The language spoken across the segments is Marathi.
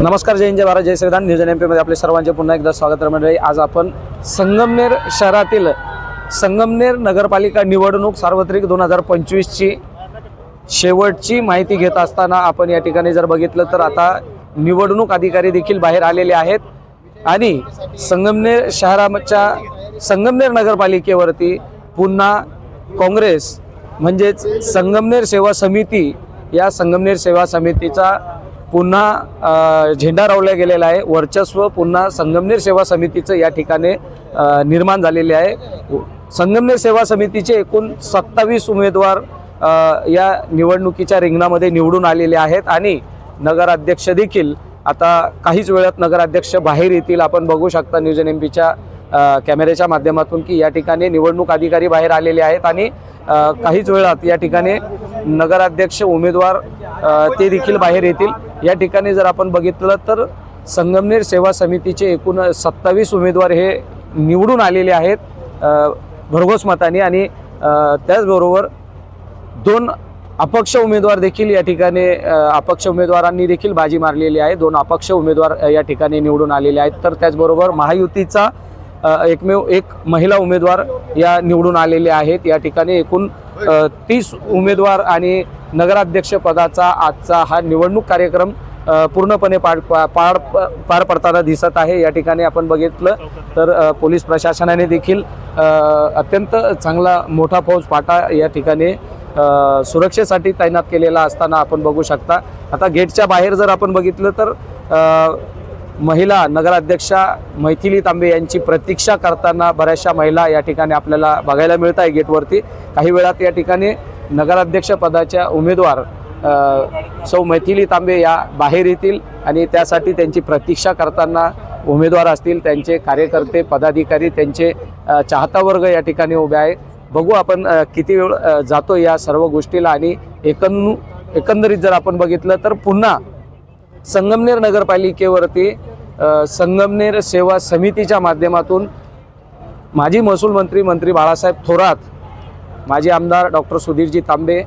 नमस्कार जय हिंद जय भारत जय संविधान न्यूज एम पीमध्ये आपले सर्वांचे पुन्हा एकदा स्वागत आहे मंडळी. आज आपण संगमनेर शहरातील संगमनेर नगरपालिका निवडणूक सार्वत्रिक दोन हजार पंचवीसची शेवटची माहिती घेत असताना आपण या ठिकाणी जर बघितलं तर आता निवडणूक अधिकारी देखील बाहेर आलेले आहेत. आणि संगमनेर शहराच्या संगमनेर नगरपालिकेवरती पुन्हा काँग्रेस म्हणजेच संगमनेर सेवा समिती या संगमनेर सेवा समितीचा पुन्हा झेंडा रावला गेलेला आहे. वर्चस्व पुन्हा संगमनेर सेवा समितीचं या ठिकाणी निर्माण झालेले आहे. संगमनेर सेवा समितीचे एकूण सत्तावीस उमेदवार या निवडणुकीच्या रिंगणामध्ये निवडून आलेले आहेत आणि नगराध्यक्ष देखील आता काहीच वेळात नगराध्यक्ष बाहेर येतील. आपण बघू शकता न्यूज एन एम पीच्या कॅमेऱ्याच्या माध्यमातून की या ठिकाणी निवडणूक अधिकारी बाहेर आलेले आहेत आणि काहीच वेळात या ठिकाणी नगराध्यक्ष उमेदवार ते देखील बाहेर येतील. या ठिकाणी जर आपण बघितलं तर संगमनेर सेवा समितीचे एकूण सत्तावीस उमेदवार हे निवडून आलेले आहेत भरघोस मताने. आणि त्याचबरोबर दोन अपक्ष उमेदवार देखील या ठिकाणी अपक्ष उमेदवारांनी देखील बाजी मारलेली आहे. दोन अपक्ष उमेदवार या ठिकाणी निवडून आलेले आहेत. तर त्याचबरोबर महायुतीचा एकमेव एक महिला उमेदवार या निवडून आलेले आहेत. या ठिकाणी एकूण तीस उमेदवार आणि नगराध्यक्षपदाचा आजचा हा निवडणूक कार्यक्रम पूर्णपणे पार पा- पार पार पडताना दिसत आहे. या ठिकाणी आपण बघितलं तर पोलीस प्रशासनाने देखील अत्यंत चांगला मोठा फौज पाटा या ठिकाणी सुरक्षेसाठी तैनात केलेला असताना आपण बघू शकता. आता गेटच्या बाहेर जर आपण बघितलं तर महिला नगराध्यक्षा मैथिली तांबे यांची प्रतीक्षा करताना बऱ्याचशा महिला या ठिकाणी आपल्याला बघायला मिळत आहे गेटवरती. काही वेळात या ठिकाणी नगराध्यक्षपदाच्या उमेदवार सौ मैथिली तांबे या बाहेर येतील आणि त्यासाठी त्यांची प्रतीक्षा करताना उमेदवार असतील त्यांचे कार्यकर्ते पदाधिकारी त्यांचे चाहता वर्ग या ठिकाणी उभे आहे बघू आपण किती वेळ जातो या सर्व गोष्टीला आणि एकंद एकंदरीत जर आपण बघितलं तर पुन्हा संगमनेर नगरपालिकेवरती संगमनेर सेवा समितीच्या माध्यमातून माजी महसूल मंत्री मंत्री बाळासाहेब थोरात माजी आमदार डॉक्टर सुधीरजी तांबे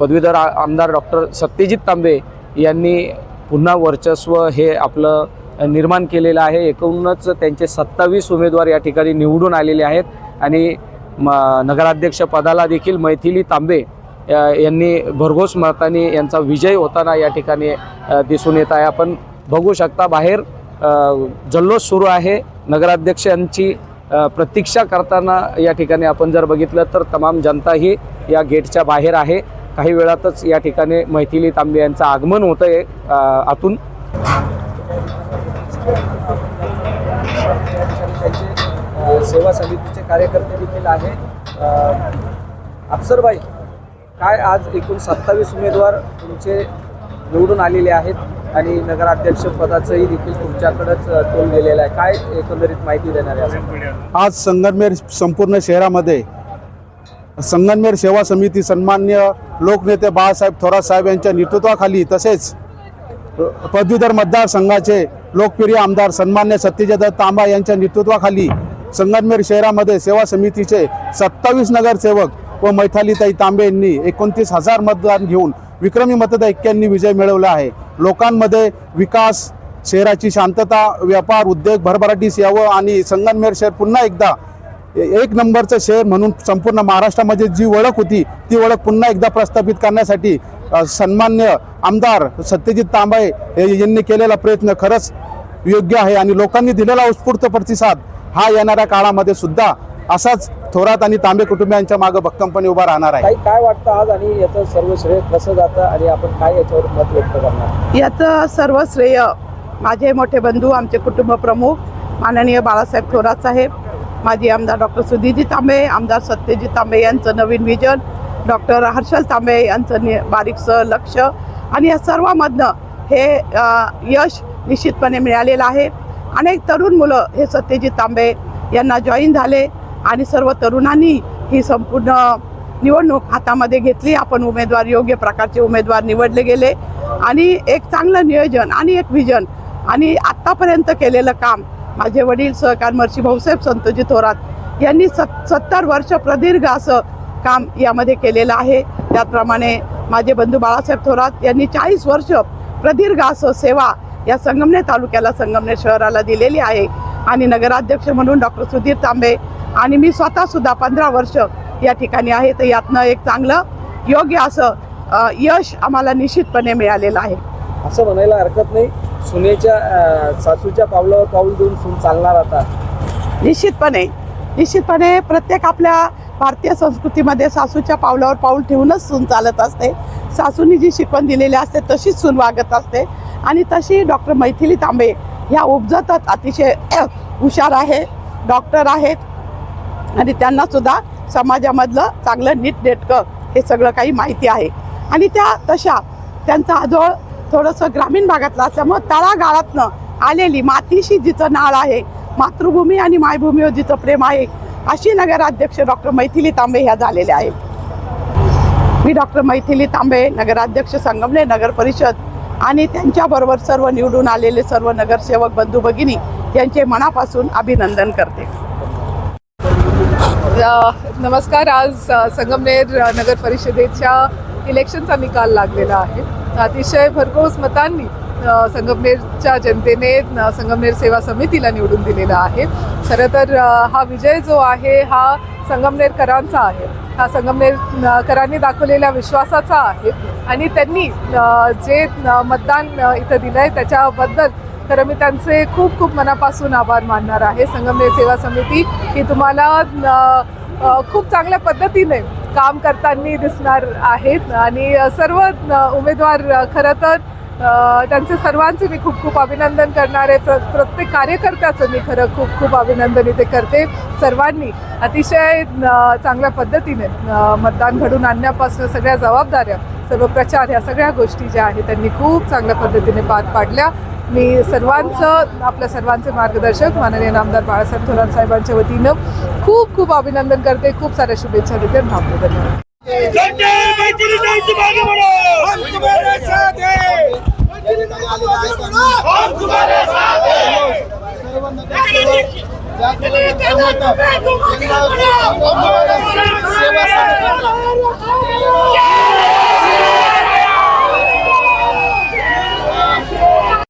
पदवीधर आमदार डॉक्टर सत्यजित तांबे यांनी पुन्हा वर्चस्व हे आपलं निर्माण केलेलं आहे. एकूणच त्यांचे सत्तावीस उमेदवार या ठिकाणी निवडून आलेले आहेत आणि म नगराध्यक्ष पदाला देखील मैथिली तांबे यांनी भरघोस मताने यांचा विजय होताना या ठिकाणी दिसून येत आहे. आपण बघू शकता बाहेर जल्लोष सुरू आहे. नगराध्यक्षांची प्रतीक्षा करताना या ठिकाणी आपण जर बघितलं तर तमाम जनता ही या गेटच्या बाहेर आहे. काही वेळातच या ठिकाणी मैथिली तांबे यांचं आगमन होतं आहे आतून. सेवा समितीचे कार्यकर्ते देखील आहे अफसरबाई काय आज एकूण सत्तावीस उमेदवार तुमचे निवडून आलेले आहेत? आणि नगराध्यक्ष पदाचंही देखील तुमच्याकडेच तोल गेलेलं आहे. काय एकंदरीत माहिती देणार आहे? आज संगमनेर संपूर्ण शहरामध्ये संगमनेर सेवा समिती सन्मान्य लोकनेते बाळासाहेब थोरात साहेब यांच्या नेतृत्वाखाली तसेच पदवीधर मतदारसंघाचे लोकप्रिय आमदार सन्मान्य सत्यजित तांबा यांच्या नेतृत्वाखाली संगमनेर शहरामध्ये सेवा समितीचे सत्तावीस नगरसेवक व मैथालीताई तांबे यांनी एकोणतीस हजार मतदान घेऊन विक्रमी मतदैक्यांनी विजय मिळवला आहे. लोकांमध्ये विकास शहराची शांतता व्यापार उद्योग भरभराटीस यावं आणि संगमनेर शहर पुन्हा एकदा एक नंबरचं शहर म्हणून संपूर्ण महाराष्ट्रामध्ये जी ओळख होती ती ओळख पुन्हा एकदा प्रस्थापित करण्यासाठी सन्मान्य आमदार सत्यजित तांबे यांनी केलेला प्रयत्न खरंच योग्य आहे आणि लोकांनी दिलेला उत्स्फूर्त प्रतिसाद हा येणाऱ्या काळामध्ये सुद्धा असाच थोरात आणि तांबे कुटुंबियांच्या मागे भक्कमपणे उभा राहणार आहे. काय वाटतं आज आणि याचं सर्व श्रेय कसं जातं आणि आपण काय याच्यावर मत व्यक्त करणार? याचं सर्व श्रेय माझे मोठे बंधू आमचे कुटुंब प्रमुख माननीय बाळासाहेब थोरात साहेब माजी आमदार डॉक्टर सुधीजी तांबे आमदार सत्यजित तांबे यांचं नवीन विजन डॉक्टर हर्षल तांबे यांचं नि बारीकचं लक्ष आणि या सर्वामधनं हे यश निश्चितपणे मिळालेलं आहे. अनेक तरुण मुलं हे सत्यजित तांबे यांना जॉईन झाले. आणि सर्व तरुणांनी ही संपूर्ण निवडणूक हातामध्ये घेतली. आपण उमेदवार योग्य प्रकारचे उमेदवार निवडले गेले. आणि एक चांगलं नियोजन आणि एक विजन आणि आत्तापर्यंत केलेलं काम माझे वडील सहकार मर्षी भाऊसाहेब संतोजी थोरात यांनी सत् सत्तर वर्ष प्रदीर्घ असं काम यामध्ये केलेलं आहे. त्याचप्रमाणे माझे बंधू बाळासाहेब थोरात यांनी चाळीस वर्ष प्रदीर्घ असं सेवा या संगमनेर तालुक्याला संगमनेर शहराला दिलेली आहे. आणि नगराध्यक्ष म्हणून डॉक्टर सुधीर तांबे आणि मी स्वतः सुद्धा पंधरा वर्ष या ठिकाणी आहे. तर यातनं एक चांगलं योग्य असं यश आम्हाला निश्चितपणे मिळालेलं आहे. असं म्हणायला हरकत नाही. सुनेच्या सासूच्या पावलावर पाऊल देऊन सून चालणार आता. निश्चितपणे निश्चितपणे प्रत्येक आपल्या भारतीय संस्कृतीमध्ये सासूच्या पावलावर पाऊल ठेवूनच सून चालत असते. सासूनी जी शिकवण दिलेली असते तशीच सून वागत असते. आणि तशी डॉक्टर मैथिली तांबे ह्या उपजतच अतिशय हुशार आहे डॉक्टर आहेत. आणि त्यांना सुद्धा समाजामधलं चांगलं नीटनेटकं हे सगळं काही माहिती आहे. आणि त्या तशा त्यांचा आजोळ थोडंसं ग्रामीण भागातलं असल्यामुळं तळागाळातनं आलेली मातीशी जिचं नाळ आहे मातृभूमी आणि मायभूमीवर जिचं प्रेम आहे अशी नगराध्यक्ष डॉक्टर मैथिली तांबे ह्या झालेल्या आहेत. मी डॉक्टर मैथिली तांबे नगराध्यक्ष संगमने नगर परिषद आणि त्यांच्याबरोबर सर्व निवडून आलेले सर्व नगरसेवक बंधू भगिनी यांचे मनापासून अभिनंदन करते. नमस्कार. आज संगमनेर नगर परिषदेच्या इलेक्शनचा निकाल लागलेला आहे. अतिशय भरघोस मतांनी संगमनेरच्या जनतेने संगमनेर सेवा समितीला निवडून दिलेला आहे. खरं तर हा विजय जो आहे हा संगमनेरकरांचा आहे. हा संगमनेरकरांनी दाखवलेल्या विश्वासाचा आहे. आणि त्यांनी जे मतदान इथं दिलं आहे त्याच्याबद्दल खरं मी त्यांचे खूप खूप मनापासून आभार मानणार आहे. संगमनेर सेवा समिती ही तुम्हाला खूप चांगल्या पद्धतीने काम करताना दिसणार आहेत. आणि सर्व उमेदवार खरं तर त्यांचे सर्वांचे मी खूप खूप अभिनंदन करणार आहे. प्र प्रत्येक कार्यकर्त्याचं मी खरं खूप खूप अभिनंदन इथे करते. सर्वांनी अतिशय चांगल्या पद्धतीने मतदान घडून आणण्यापासून सगळ्या जबाबदाऱ्या सर्व प्रचार ह्या सगळ्या गोष्टी ज्या आहेत त्यांनी खूप चांगल्या पद्धतीने पार पाडल्या. मी सर्वांचं आपल्या सर्वांचे मार्गदर्शक माननीय नामदार बाळासाहेब थोरात साहेबांच्या वतीनं खूप खूप अभिनंदन करते खूप साऱ्या शुभेच्छा देते आणि धन्यवाद सेवा